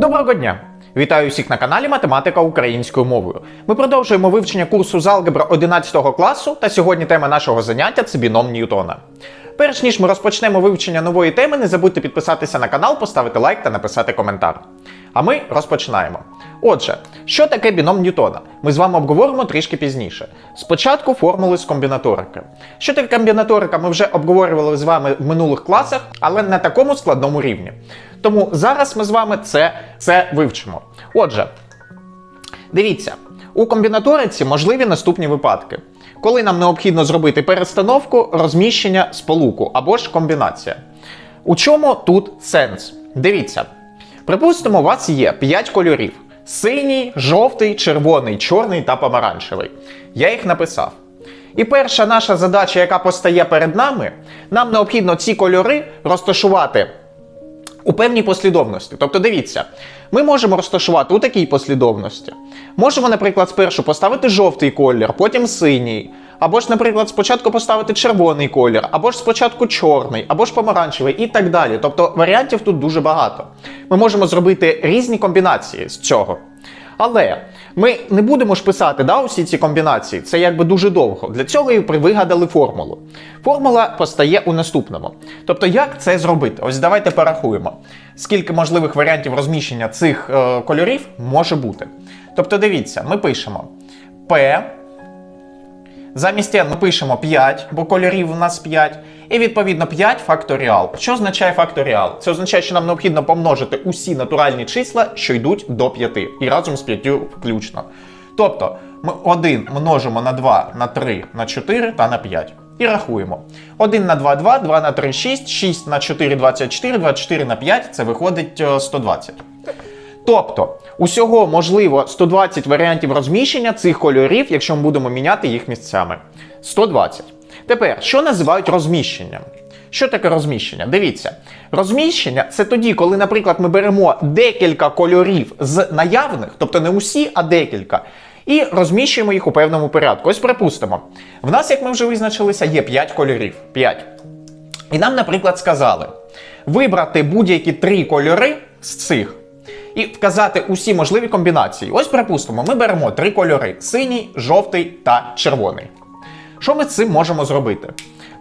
Доброго дня! Вітаю всіх на каналі Математика українською мовою. Ми продовжуємо вивчення курсу з алгебра 11 класу, та сьогодні тема нашого заняття це біном Ньютона. Перш ніж ми розпочнемо вивчення нової теми, не забудьте підписатися на канал, поставити лайк та написати коментар. А ми розпочинаємо. Отже, що таке біном Ньютона? Ми з вами обговоримо трішки пізніше. Спочатку формули з комбінаторики. Що таке комбінаторика, ми вже обговорювали з вами в минулих класах, але на такому складному рівні. Тому зараз ми з вами це, це вивчимо. Отже, дивіться, у комбінаториці можливі наступні випадки. Коли нам необхідно зробити перестановку, розміщення сполуку або ж комбінація. У чому тут сенс? Дивіться. Припустимо, у вас є 5 кольорів: синій, жовтий, червоний, чорний та помаранчевий. Я їх написав. І перша наша задача, яка постає перед нами, нам необхідно ці кольори розташувати у певній послідовності. Тобто, дивіться, ми можемо розташувати у такій послідовності. Можемо, наприклад, спершу поставити жовтий колір, потім синій. Або ж, наприклад, спочатку поставити червоний колір, або ж спочатку чорний, або ж помаранчевий і так далі. Тобто варіантів тут дуже багато. Ми можемо зробити різні комбінації з цього. Але ми не будемо ж писати да, усі ці комбінації, це якби дуже довго. Для цього і вигадали формулу. Формула постає у наступному. Тобто, як це зробити? Ось давайте порахуємо, скільки можливих варіантів розміщення цих е, кольорів може бути. Тобто, дивіться, ми пишемо P. Замість n ми пишемо 5, бо кольорів у нас 5. І відповідно 5 факторіал. Що означає факторіал? Це означає, що нам необхідно помножити усі натуральні числа, що йдуть до 5, і разом з 5 включно. Тобто ми 1 множимо на 2, на 3, на 4 та на 5. І рахуємо. 1 на 2 2, 2 на 3 6, 6 на 4 24, 24 на 5 це виходить е, 120. Тобто, усього можливо 120 варіантів розміщення цих кольорів, якщо ми будемо міняти їх місцями. 120. Тепер, що називають розміщенням? Що таке розміщення? Дивіться, розміщення це тоді, коли, наприклад, ми беремо декілька кольорів з наявних, тобто не усі, а декілька, і розміщуємо їх у певному порядку. Ось припустимо, в нас, як ми вже визначилися, є 5 кольорів. 5. І нам, наприклад, сказали вибрати будь-які три кольори з цих і вказати усі можливі комбінації. Ось, припустимо, ми беремо три кольори: синій, жовтий та червоний. Що ми з цим можемо зробити?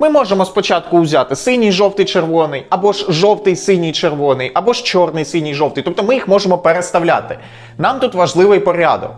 Ми можемо спочатку взяти синій, жовтий, червоний, або ж жовтий, синій, червоний, або ж чорний, синій, жовтий. Тобто ми їх можемо переставляти. Нам тут важливий порядок.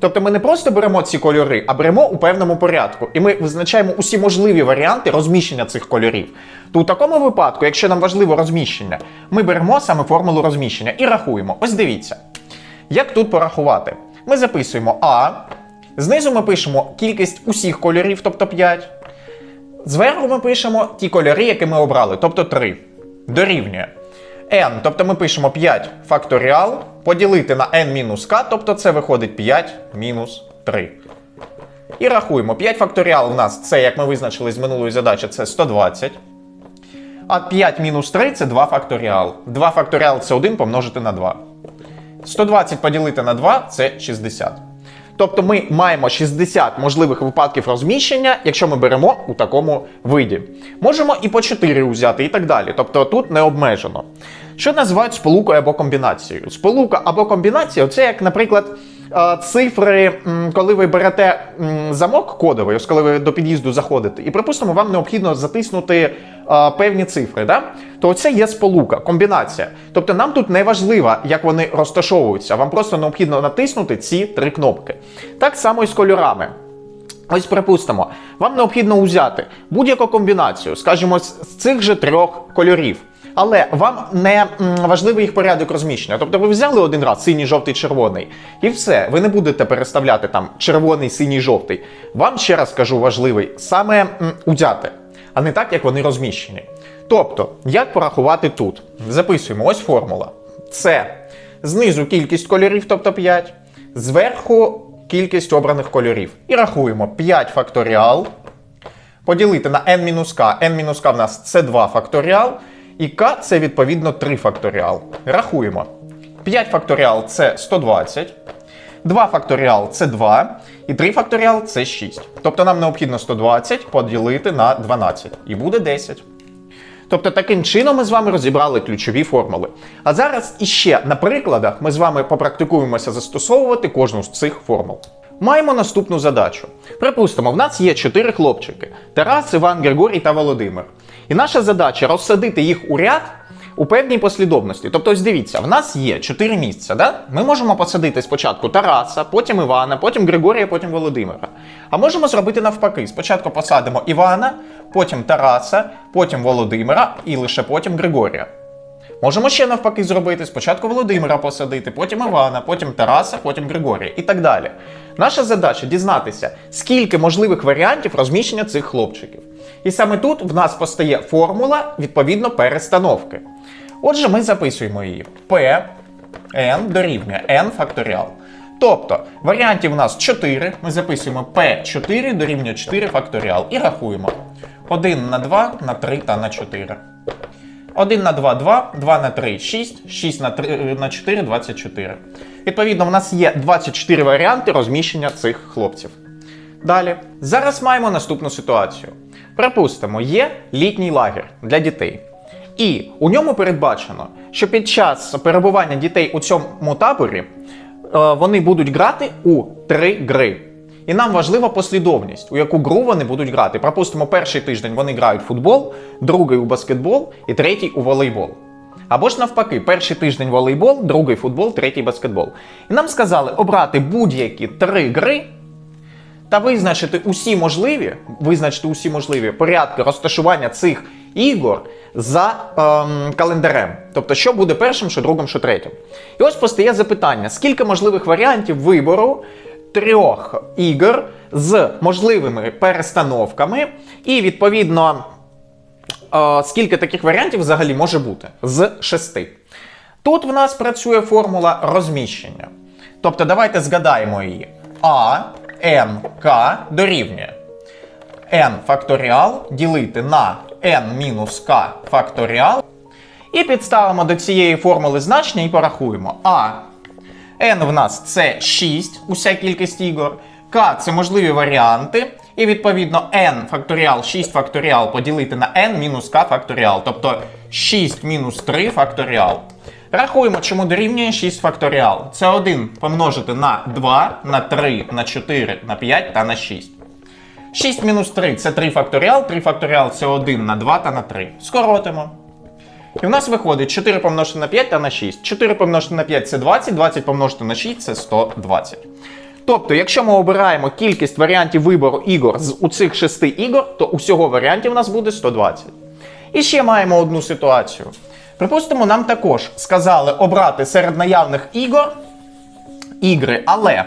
Тобто ми не просто беремо ці кольори, а беремо у певному порядку. І ми визначаємо усі можливі варіанти розміщення цих кольорів. То у такому випадку, якщо нам важливо розміщення, ми беремо саме формулу розміщення і рахуємо. Ось дивіться. Як тут порахувати? Ми записуємо А. Знизу ми пишемо кількість усіх кольорів, тобто 5. Зверху ми пишемо ті кольори, які ми обрали, тобто 3. Дорівнює. n, тобто ми пишемо 5 факторіал, поділити на n-k, тобто це виходить 5 мінус 3. І рахуємо. 5 факторіал у нас це, як ми визначили з минулої задачі, це 120. А 5 мінус 3 це 2 факторіал. 2 факторіал це 1 помножити на 2. 120 поділити на 2 це 60. Тобто ми маємо 60 можливих випадків розміщення, якщо ми беремо у такому виді. Можемо і по 4 взяти, і так далі. Тобто тут не обмежено. Що називають сполукою або комбінацією? Сполука або комбінація це як, наприклад, цифри, коли ви берете замок кодовий, ось коли ви до під'їзду заходите, і припустимо, вам необхідно затиснути певні цифри. Да? То це є сполука, комбінація. Тобто нам тут не важливо, як вони розташовуються, вам просто необхідно натиснути ці три кнопки. Так само і з кольорами. Ось припустимо, вам необхідно взяти будь-яку комбінацію, скажімо, з цих же трьох кольорів. Але вам не важливий їх порядок розміщення. Тобто ви взяли один раз синій, жовтий, червоний, і все, ви не будете переставляти там червоний, синій, жовтий. Вам ще раз кажу важливий саме узяти, а не так, як вони розміщені. Тобто, як порахувати тут? Записуємо ось формула. Це знизу кількість кольорів, тобто 5, зверху кількість обраних кольорів. І рахуємо 5 факторіал. Поділити на n-k. n-k в нас це 2 факторіал. І k це відповідно 3 факторіал. Рахуємо. 5 факторіал це 120. 2 факторіал це 2. І 3 факторіал це 6. Тобто нам необхідно 120 поділити на 12. І буде 10. Тобто таким чином ми з вами розібрали ключові формули. А зараз іще на прикладах ми з вами попрактикуємося застосовувати кожну з цих формул. Маємо наступну задачу. Припустимо, в нас є чотири хлопчики: Тарас, Іван, Григорій та Володимир. І наша задача розсадити їх у ряд у певній послідовності. Тобто, ось дивіться, в нас є чотири місця. Да? Ми можемо посадити спочатку Тараса, потім Івана, потім Григорія, потім Володимира. А можемо зробити навпаки: спочатку посадимо Івана, потім Тараса, потім Володимира і лише потім Григорія. Можемо ще навпаки зробити: спочатку Володимира посадити, потім Івана, потім Тараса, потім Григорія і так далі. Наша задача дізнатися, скільки можливих варіантів розміщення цих хлопчиків. І саме тут в нас постає формула відповідно перестановки. Отже, ми записуємо її P n дорівнює n факторіал. Тобто варіантів у нас 4. Ми записуємо P4 дорівнює 4 факторіал і рахуємо 1 на 2, на 3 та на 4. 1 на 2 2, 2 на 3 6, 6 на 3 на 4 24. Відповідно, в нас є 24 варіанти розміщення цих хлопців. Далі, зараз маємо наступну ситуацію. Припустимо, є літній лагер для дітей. І у ньому передбачено, що під час перебування дітей у цьому таборі е, вони будуть грати у три гри. І нам важлива послідовність, у яку гру вони будуть грати. Припустимо, перший тиждень вони грають в футбол, другий у баскетбол і третій у волейбол. Або ж навпаки, перший тиждень волейбол, другий футбол, третій баскетбол. І нам сказали обрати будь-які три гри та визначити усі можливі, визначити усі можливі порядки розташування цих ігор за ем, календарем. Тобто, що буде першим, що другим, що третім. І ось постає запитання: скільки можливих варіантів вибору трьох ігор з можливими перестановками, і відповідно. е, Скільки таких варіантів взагалі може бути? З шести. Тут в нас працює формула розміщення. Тобто, давайте згадаємо її. А, N, K дорівнює n факторіал ділити на n мінус k факторіал. І підставимо до цієї формули значення і порахуємо. А n в нас це 6, уся кількість ігор. K це можливі варіанти. І відповідно n факторіал 6 факторіал поділити на n мінус k факторіал. Тобто 6 мінус 3 факторіал. Рахуємо, чому дорівнює 6 факторіал. Це 1 помножити на 2, на 3, на 4, на 5 та на 6. 6 мінус 3 це 3 факторіал, 3 факторіал це 1 на 2 та на 3. Скоротимо. І в нас виходить 4 помножити на 5 та на 6. 4 помножити на 5 це 20, 20 помножити на 6 це 120. Тобто, якщо ми обираємо кількість варіантів вибору ігор з у цих 6 ігор, то усього варіантів у нас буде 120. І ще маємо одну ситуацію. Припустимо, нам також сказали обрати серед наявних ігор ігри, але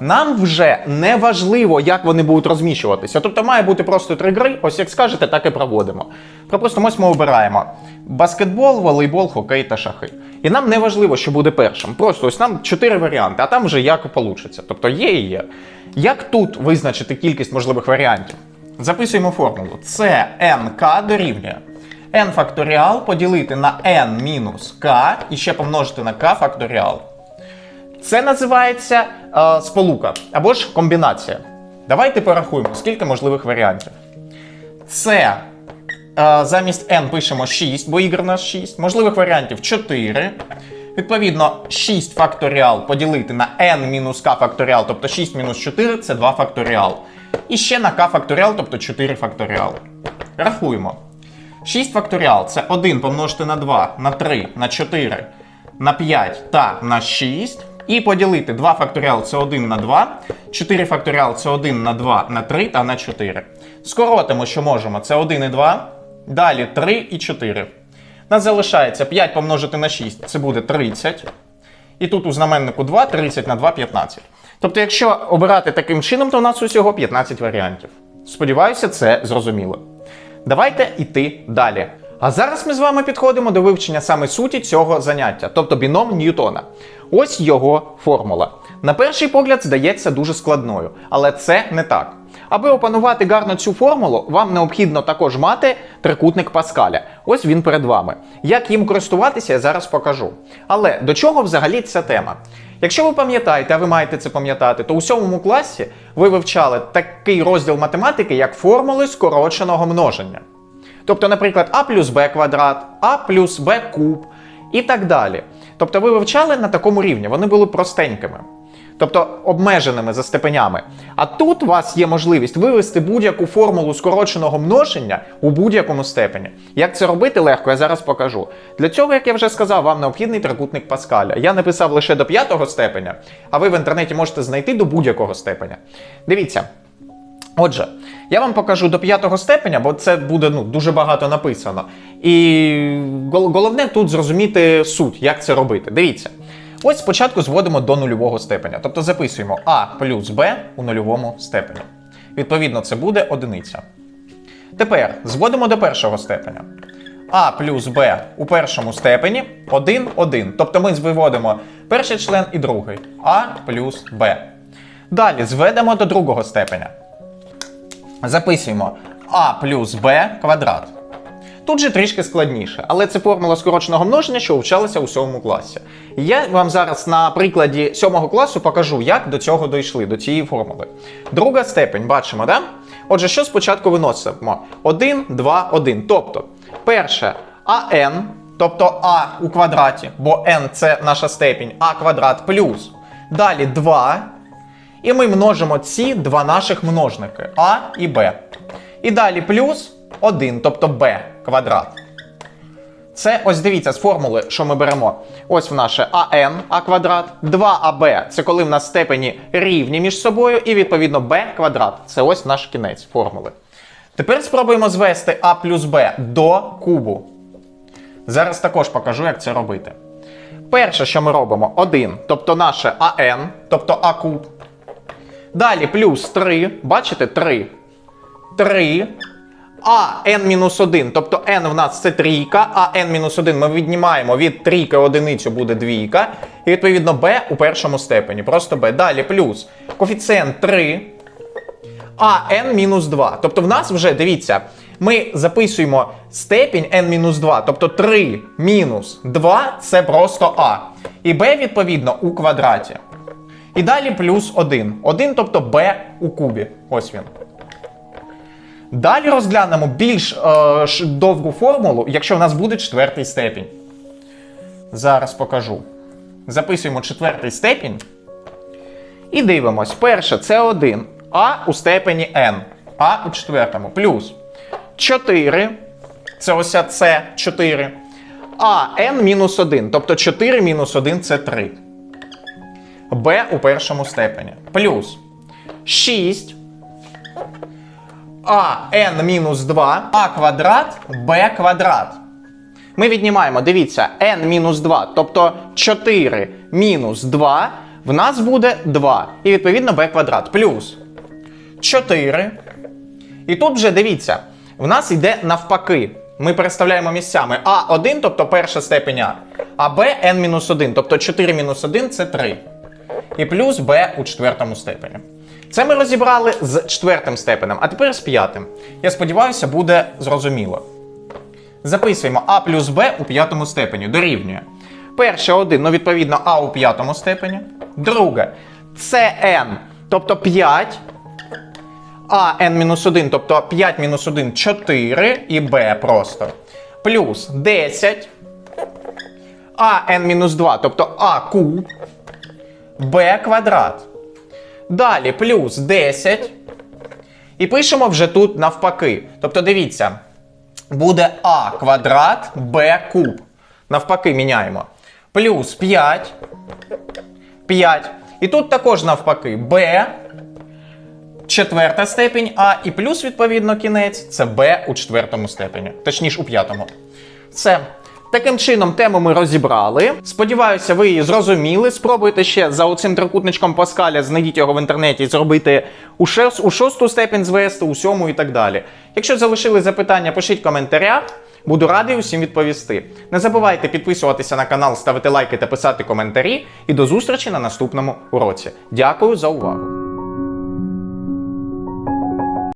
нам вже не важливо, як вони будуть розміщуватися. Тобто має бути просто три гри, ось як скажете, так і проводимо. Припустимо, ось ми обираємо баскетбол, волейбол, хокей та шахи. І нам не важливо, що буде першим. Просто ось нам чотири варіанти, а там вже як вийде. Тобто є і є. Як тут визначити кількість можливих варіантів? Записуємо формулу. Це nk дорівнює n факторіал поділити на n мінус k і ще помножити на k факторіал. Це називається е, сполука або ж комбінація. Давайте порахуємо, скільки можливих варіантів. Це е, замість n пишемо 6, бо ігор у нас 6. Можливих варіантів 4. Відповідно, 6 факторіал поділити на n мінус k факторіал, тобто 6 мінус 4 це 2 факторіал. І ще на k факторіал, тобто 4 факторіал. Рахуємо. 6 факторіал це 1 помножити на 2, на 3, на 4, на 5 та на 6. І поділити 2 факторіал це 1 на 2, 4 факторіал це 1 на 2, на 3 та на 4. Скоротимо, що можемо, це 1 і 2. Далі 3 і 4. Нас залишається 5 помножити на 6, це буде 30. І тут у знаменнику 2, 30 на 2 15. Тобто, якщо обирати таким чином, то у нас усього 15 варіантів. Сподіваюся, це зрозуміло. Давайте йти далі. А зараз ми з вами підходимо до вивчення саме суті цього заняття, тобто біном Ньютона. Ось його формула. На перший погляд здається дуже складною, але це не так. Аби опанувати гарно цю формулу, вам необхідно також мати трикутник Паскаля. Ось він перед вами. Як їм користуватися, я зараз покажу. Але до чого взагалі ця тема? Якщо ви пам'ятаєте, а ви маєте це пам'ятати, то у сьомому класі ви вивчали такий розділ математики, як формули скороченого множення. Тобто, наприклад, а плюс b квадрат, а плюс b куб і так далі. Тобто ви вивчали на такому рівні, вони були простенькими. Тобто обмеженими за степенями. А тут у вас є можливість вивести будь-яку формулу скороченого множення у будь-якому степені. Як це робити легко, я зараз покажу. Для цього, як я вже сказав, вам необхідний трикутник Паскаля. Я написав лише до п'ятого степеня, а ви в інтернеті можете знайти до будь-якого степеня. Дивіться. Отже, я вам покажу до п'ятого степеня, бо це буде ну, дуже багато написано. І головне тут зрозуміти суть, як це робити. Дивіться. Ось спочатку зводимо до нульового степеня. Тобто записуємо а плюс b у нульовому степені. Відповідно, це буде одиниця. Тепер зводимо до першого степеня. А плюс b у першому степені 1, 1. Тобто ми виводимо перший член і другий. А плюс b. Далі зведемо до другого степеня. Записуємо а плюс b квадрат. Тут же трішки складніше, але це формула скороченого множення, що вчалася у сьомому класі. Я вам зараз на прикладі сьомого класу покажу, як до цього дійшли, до цієї формули. Друга степень, бачимо, да? Отже, що спочатку виносимо? 1, 2, 1. Тобто, перше АН, тобто А у квадраті, бо n це наша степінь, а квадрат плюс. Далі 2. І ми множимо ці два наших множники А і Б. І далі плюс 1, тобто b квадрат. Це ось дивіться з формули, що ми беремо. Ось в наше АН А квадрат, 2АБ це коли в нас степені рівні між собою, і відповідно b квадрат. Це ось наш кінець формули. Тепер спробуємо звести А плюс Б до кубу. Зараз також покажу, як це робити. Перше, що ми робимо, 1, тобто наше АН, тобто А куб. Далі плюс 3, бачите, 3. 3. А n-1, тобто n в нас це трійка, а n-1 ми віднімаємо від трійки одиницю буде двійка. І відповідно b у першому степені. Просто b. Далі плюс коефіцієнт 3. А n-2. Тобто в нас вже, дивіться, ми записуємо степінь n-2, тобто 3 мінус 2 це просто а. І b, відповідно, у квадраті. І далі плюс 1. 1, тобто b у кубі. Ось він. Далі розглянемо більш е, довгу формулу, якщо в нас буде четвертий степінь. Зараз покажу. Записуємо четвертий степінь. І дивимось. Перше це 1. А у степені n. А у четвертому. Плюс 4. Це ось це 4. А n мінус 1. Тобто 4 мінус 1 це 3. b у першому степені. Плюс 6. А n мінус 2, а квадрат, b квадрат. Ми віднімаємо, дивіться, n мінус 2, тобто 4 мінус 2, в нас буде 2. І відповідно b квадрат. Плюс 4. І тут вже дивіться, в нас йде навпаки. Ми переставляємо місцями А1, тобто перша степень А, Б n-1, тобто 4 мінус 1 це 3. І плюс b у четвертому степені. Це ми розібрали з четвертим степенем, а тепер з п'ятим. Я сподіваюся, буде зрозуміло. Записуємо а плюс b у п'ятому степені дорівнює. Перше 1, ну відповідно, а у п'ятому степені. Друге це n, тобто 5. А n-1, тобто 5 мінус 1 4 і b просто. Плюс 10. А n-2, тобто а куб. B квадрат. Далі плюс 10. І пишемо вже тут навпаки. Тобто, дивіться, буде а квадрат b куб. Навпаки, міняємо. Плюс 5. 5. І тут також навпаки b. Четверта степінь А і плюс, відповідно, кінець це b у четвертому степені, точніше у п'ятому. Все. Таким чином, тему ми розібрали. Сподіваюся, ви її зрозуміли. Спробуйте ще за оцим трикутничком Паскаля, знайдіть його в інтернеті, зробити у, шес, у шосту степень звести, у сьому і так далі. Якщо залишили запитання, пишіть в коментарях. Буду радий усім відповісти. Не забувайте підписуватися на канал, ставити лайки та писати коментарі. І до зустрічі на наступному уроці. Дякую за увагу!